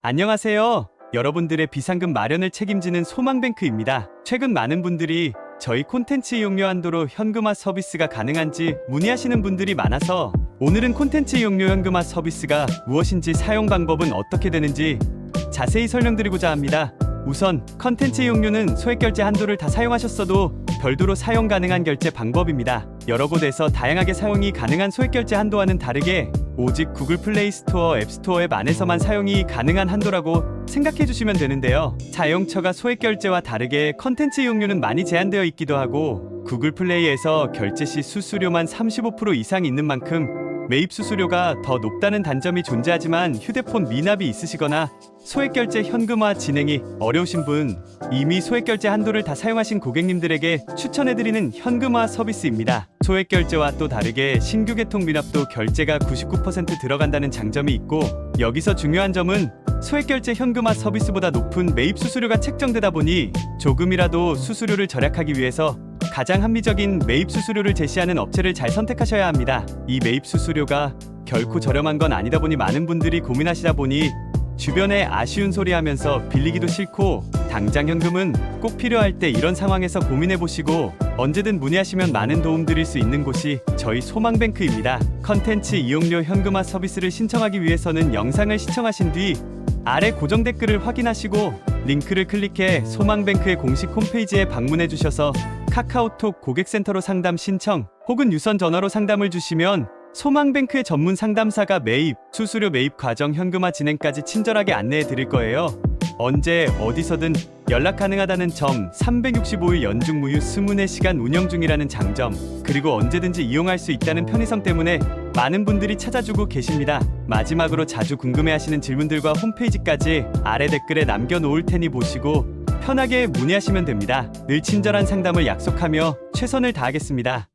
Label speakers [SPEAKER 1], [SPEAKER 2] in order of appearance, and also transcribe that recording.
[SPEAKER 1] 안녕하세요. 여러분들의 비상금 마련을 책임지는 소망뱅크입니다. 최근 많은 분들이 저희 콘텐츠 이용료 한도로 현금화 서비스가 가능한지 문의하시는 분들이 많아서 오늘은 콘텐츠 이용료 현금화 서비스가 무엇인지 사용 방법은 어떻게 되는지 자세히 설명드리고자 합니다. 우선 컨텐츠 이용료는 소액 결제 한도를 다 사용하셨어도 별도로 사용 가능한 결제 방법입니다. 여러 곳에서 다양하게 사용이 가능한 소액 결제 한도와는 다르게 오직 구글 플레이 스토어, 앱 스토어 앱 안에서만 사용이 가능한 한도라고 생각해 주시면 되는데요. 자영처가 소액 결제와 다르게 컨텐츠 이용료는 많이 제한되어 있기도 하고 구글 플레이에서 결제 시 수수료만 35% 이상 있는 만큼 매입 수수료가 더 높다는 단점이 존재하지만 휴대폰 미납이 있으시거나 소액 결제 현금화 진행이 어려우신 분, 이미 소액 결제 한도를 다 사용하신 고객님들에게 추천해드리는 현금화 서비스입니다. 소액 결제와 또 다르게 신규 개통 미납도 결제가 99% 들어간다는 장점이 있고 여기서 중요한 점은 소액 결제 현금화 서비스보다 높은 매입 수수료가 책정되다 보니 조금이라도 수수료를 절약하기 위해서 가장 합리적인 매입 수수료를 제시하는 업체를 잘 선택하셔야 합니다. 이 매입 수수료가 결코 저렴한 건 아니다 보니 많은 분들이 고민하시다 보니 주변에 아쉬운 소리 하면서 빌리기도 싫고 당장 현금은 꼭 필요할 때 이런 상황에서 고민해 보시고 언제든 문의하시면 많은 도움 드릴 수 있는 곳이 저희 소망뱅크입니다. 컨텐츠 이용료 현금화 서비스를 신청하기 위해서는 영상을 시청하신 뒤 아래 고정 댓글을 확인하시고 링크를 클릭해 소망뱅크의 공식 홈페이지에 방문해 주셔서 카카오톡 고객센터로 상담 신청 혹은 유선 전화로 상담을 주시면 소망뱅크의 전문 상담사가 매입, 수수료 매입 과정 현금화 진행까지 친절하게 안내해 드릴 거예요. 언제 어디서든 연락 가능하다는 점, 365일 연중 무휴 24시간 운영 중이라는 장점, 그리고 언제든지 이용할 수 있다는 편의성 때문에 많은 분들이 찾아주고 계십니다. 마지막으로 자주 궁금해하시는 질문들과 홈페이지까지 아래 댓글에 남겨놓을 테니 보시고 편하게 문의하시면 됩니다. 늘 친절한 상담을 약속하며 최선을 다하겠습니다.